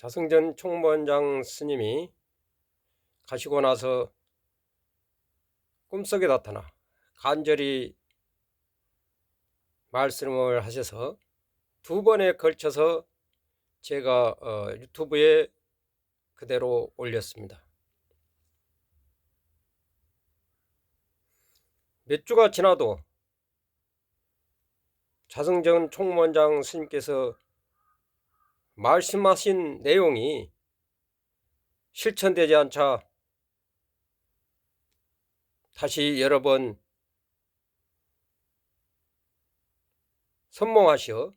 자승전 총무원장 스님이 가시고 나서 꿈속에 나타나 간절히 말씀을 하셔서 두 번에 걸쳐서 제가 어, 유튜브에 그대로 올렸습니다. 몇 주가 지나도 자승전 총무원장 스님께서 말씀하신 내용이 실천되지 않자 다시 여러 번 선몽하시어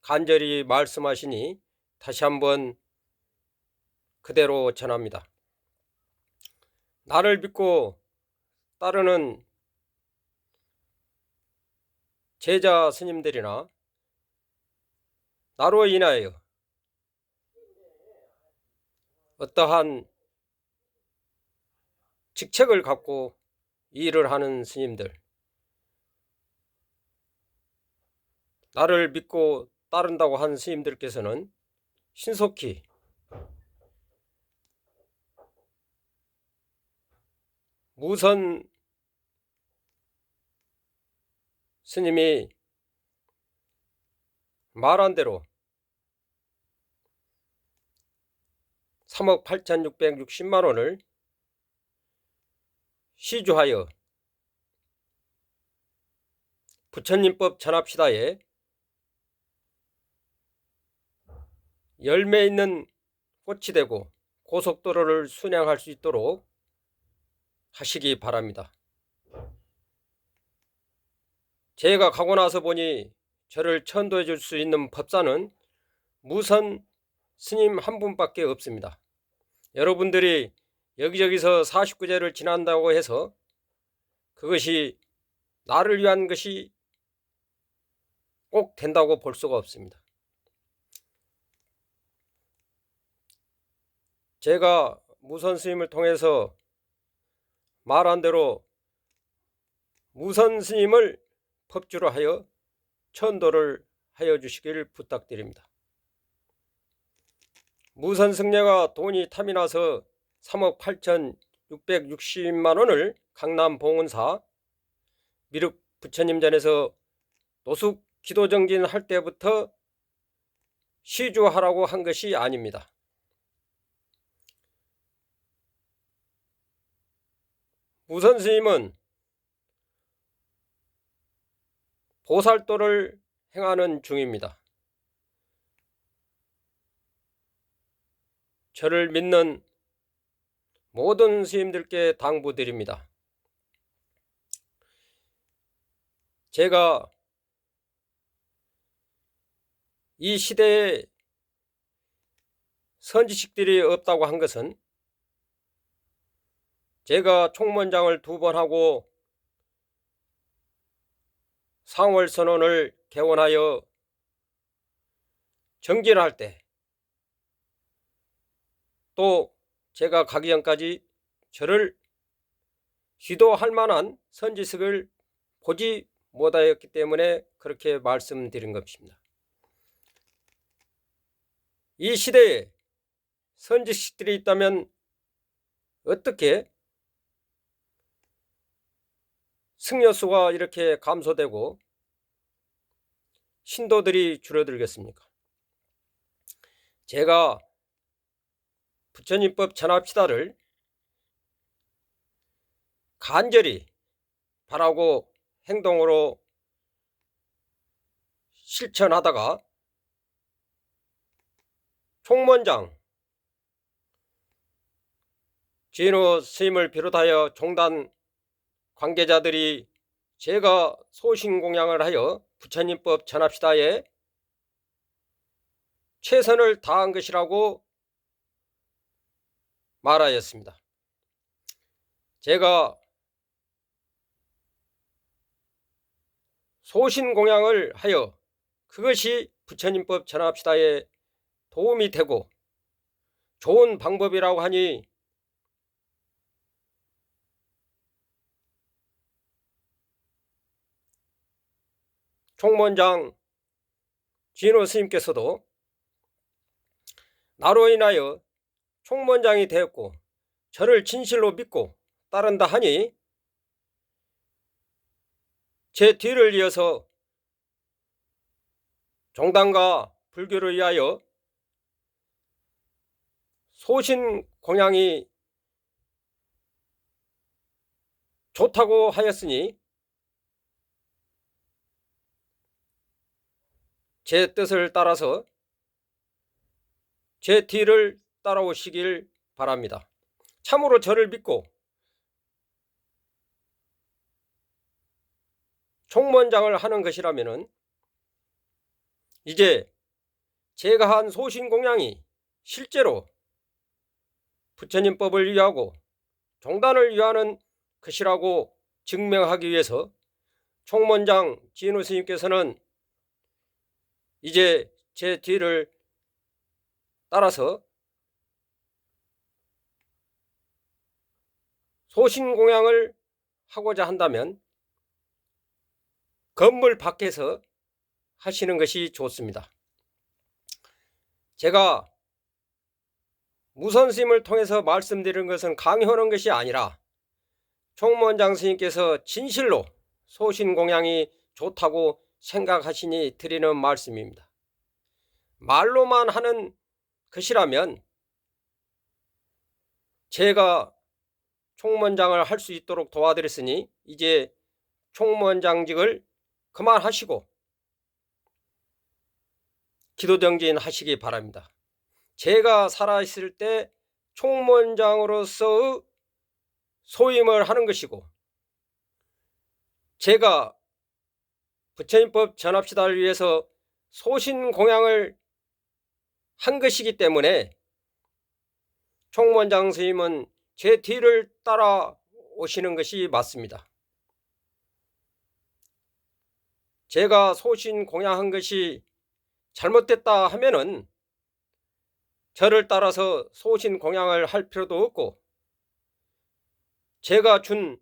간절히 말씀하시니 다시 한번 그대로 전합니다. 나를 믿고 따르는 제자 스님들이나 나로 인하여 어떠한 직책을 갖고 일을 하는 스님들, 나를 믿고 따른다고 한 스님들께서는 신속히 무선 스님이 말한 대로 3억 8,660만 원을 시주하여 부처님법 전합시다에 열매 있는 꽃이 되고 고속도로를 순양할 수 있도록 하시기 바랍니다. 제가 가고 나서 보니 저를 천도해 줄 수 있는 법사는 무선 스님 한 분밖에 없습니다. 여러분들이 여기저기서 49제를 지난다고 해서 그것이 나를 위한 것이 꼭 된다고 볼 수가 없습니다. 제가 무선 스님을 통해서 말한 대로 무선 스님을 법주로 하여 천도를 하여 주시기를 부탁드립니다. 무선 승려가 돈이 탐이 나서 3억 8,660만 원을 강남 봉은사 미륵 부처님 전에서 노숙 기도 정진 할 때부터 시주하라고 한 것이 아닙니다. 무선 스님은 보살도를 행하는 중입니다. 저를 믿는 모든 스님들께 당부드립니다. 제가 이 시대에 선지식들이 없다고 한 것은 제가 총무원장을 두 번 하고 상월 선언을 개원하여 정진할 때 또 제가 가기 전까지 저를 기도할 만한 선지식을 보지 못하였기 때문에 그렇게 말씀드린 것입니다. 이 시대에 선지식들이 있다면 어떻게 승려수가 이렇게 감소되고 신도들이 줄어들겠습니까? 제가 부처님법 전합시다를 간절히 바라고 행동으로 실천하다가 총무원장 진호 스님을 비롯하여 종단 관계자들이 제가 소신공양을 하여 부처님법 전합시다에 최선을 다한 것이라고 말하였습니다. 제가 소신공양을 하여 그것이 부처님법 전합시다에 도움이 되고 좋은 방법이라고 하니 총무원장 진호 스님께서도 나로 인하여 총무원장이 되었고 저를 진실로 믿고 따른다 하니 제 뒤를 이어서 종단과 불교를 위하여 소신 공양이 좋다고 하였으니 제 뜻을 따라서 제 뒤를 따라오시길 바랍니다. 참으로 저를 믿고 총무원장을 하는 것이라면은 이제 제가 한 소신 공양이 실제로 부처님법을 위하고 종단을 위하는 것이라고 증명하기 위해서 총무원장 진우 스님께서는 이제 제 뒤를 따라서 소신공양을 하고자 한다면 건물 밖에서 하시는 것이 좋습니다. 제가 무선심을 통해서 말씀드리는 것은 강요하는 것이 아니라 총무원장 스님께서 진실로 소신공양이 좋다고 생각하시니 드리는 말씀입니다. 말로만 하는 것이라면 제가 총무원장을 할 수 있도록 도와드렸으니 이제 총무원장직을 그만하시고 기도정진 하시기 바랍니다. 제가 살아있을 때 총무원장으로서 소임을 하는 것이고 제가 부처님법 전합시다를 위해서 소신 공양을 한 것이기 때문에 총무원장 스님은 제 뒤를 따라 오시는 것이 맞습니다. 제가 소신 공양한 것이 잘못됐다 하면은 저를 따라서 소신 공양을 할 필요도 없고 제가 준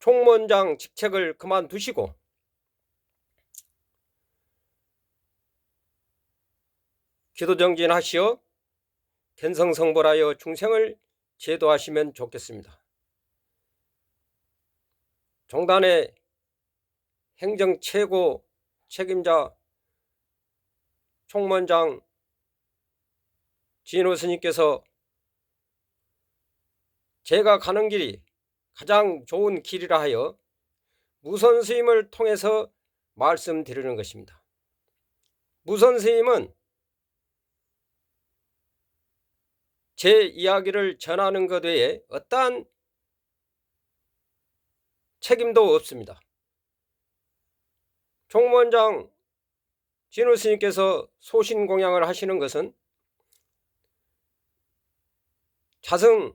총무원장 직책을 그만두시고 기도정진하시어 견성성벌하여 중생을 제도하시면 좋겠습니다. 종단의 행정 최고 책임자 총무원장 진호 스님께서 제가 가는 길이 가장 좋은 길이라 하여 무선 스님을 통해서 말씀드리는 것입니다. 무선 스님은 제 이야기를 전하는 것 외에 어떠한 책임도 없습니다. 총무원장 진우 스님께서 소신 공양을 하시는 것은 자성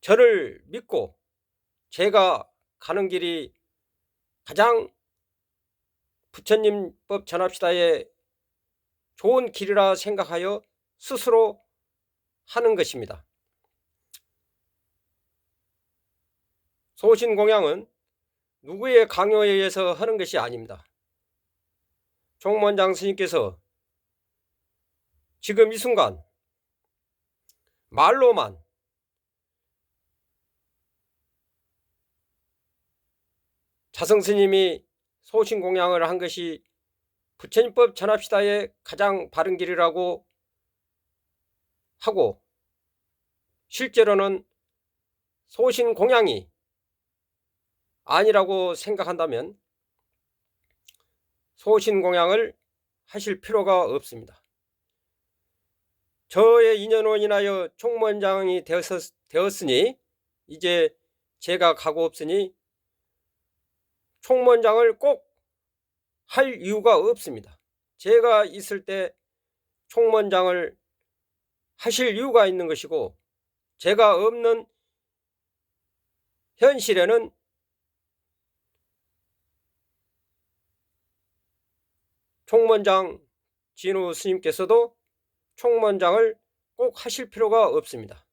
저를 믿고 제가 가는 길이 가장 부처님법 전합시다의 좋은 길이라 생각하여 스스로 하는 것입니다. 소신공양은 누구의 강요에 의해서 하는 것이 아닙니다. 총무원장 스님께서 지금 이 순간 말로만 자성 스님이 소신공양을 한 것이 부처님법 전합시다의 가장 바른 길이라고 하고 실제로는 소신 공양이 아니라고 생각한다면 소신 공양을 하실 필요가 없습니다. 저의 인하여 총무원장이 되었 으니 이제 제가 가고 없으니 총무원장을 꼭 할 이유가 없습니다. 제가 있을 때 총무원장을 하실 이유가 있는 것이고 제가 없는 현실에는 총무원장 진우 스님께서도 총무원장을 꼭 하실 필요가 없습니다.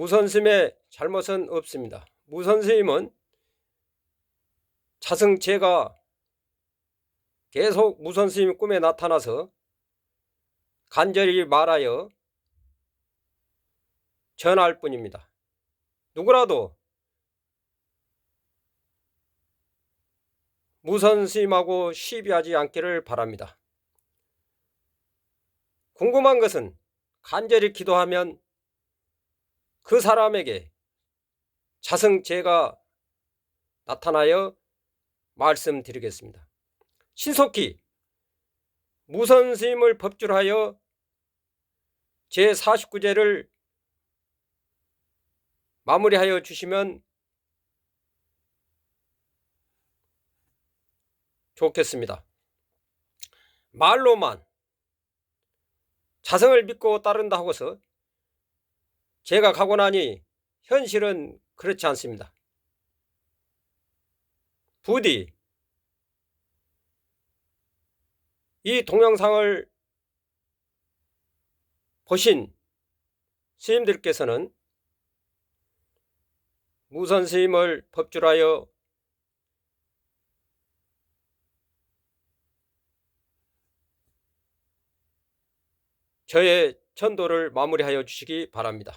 무선스님의 잘못은 없습니다. 무선스님은 자승제가 계속 무선스님 꿈에 나타나서 간절히 말하여 전할 뿐입니다. 누구라도 무선스님하고 시비하지 않기를 바랍니다. 궁금한 것은 간절히 기도하면 그 사람에게 자성제가 나타나여 말씀드리겠습니다. 신속히 무선 스님을 법줄하여 제49제를 마무리하여 주시면 좋겠습니다. 말로만 자성을 믿고 따른다 하고서 제가 가고 나니 현실은 그렇지 않습니다. 부디 이 동영상을 보신 스님들께서는 무선 스님을 법줄하여 저의 천도를 마무리하여 주시기 바랍니다.